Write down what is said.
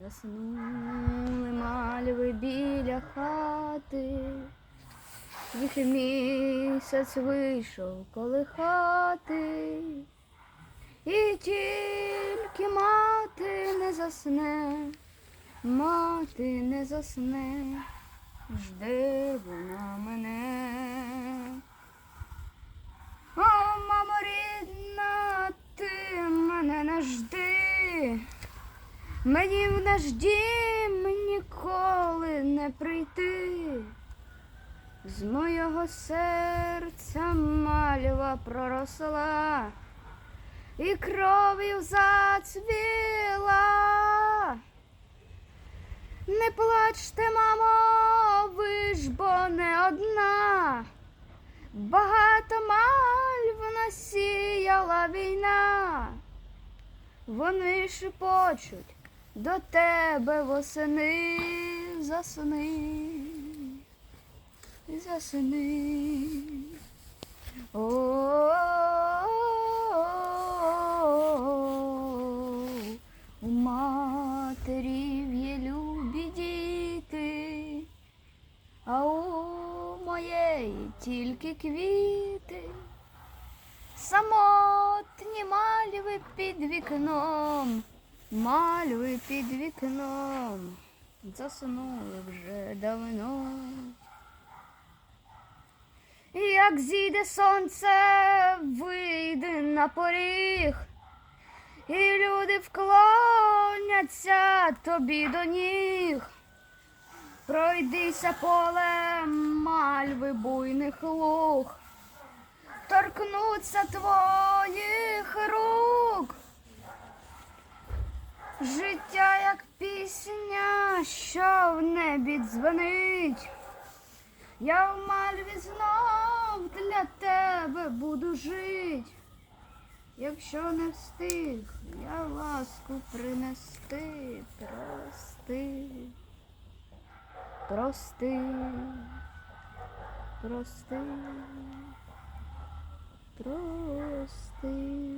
Заснули мальви біля хати, їх місяць вийшов колихати, і тільки мати не засне, мати не засне, жде вона мене. О, мамо рідна, ти мене не жди. Мені в наш дім ніколи не прийти. З моєго серця мальва проросла і кров'ю зацвіла. Не плачте, мамо, ви ж бо не одна. Багато мальв насіяла війна. Вони шепочуть до тебе восени, засни, засни. О, у матерів є любі діти, а у моєї тільки квіти. Самотні мальви під вікном, мальви під вікном, заснули вже давно. Як зійде сонце, вийде на поріг, і люди вклоняться тобі до ніг. Пройдися полем мальви буйних луг торкнуться твоїх рук. Життя як пісня, що в небі дзвонить. Я в мальві знов для тебе буду жить. Якщо не встиг, я ласку принести, прости, прости, прости. Прости.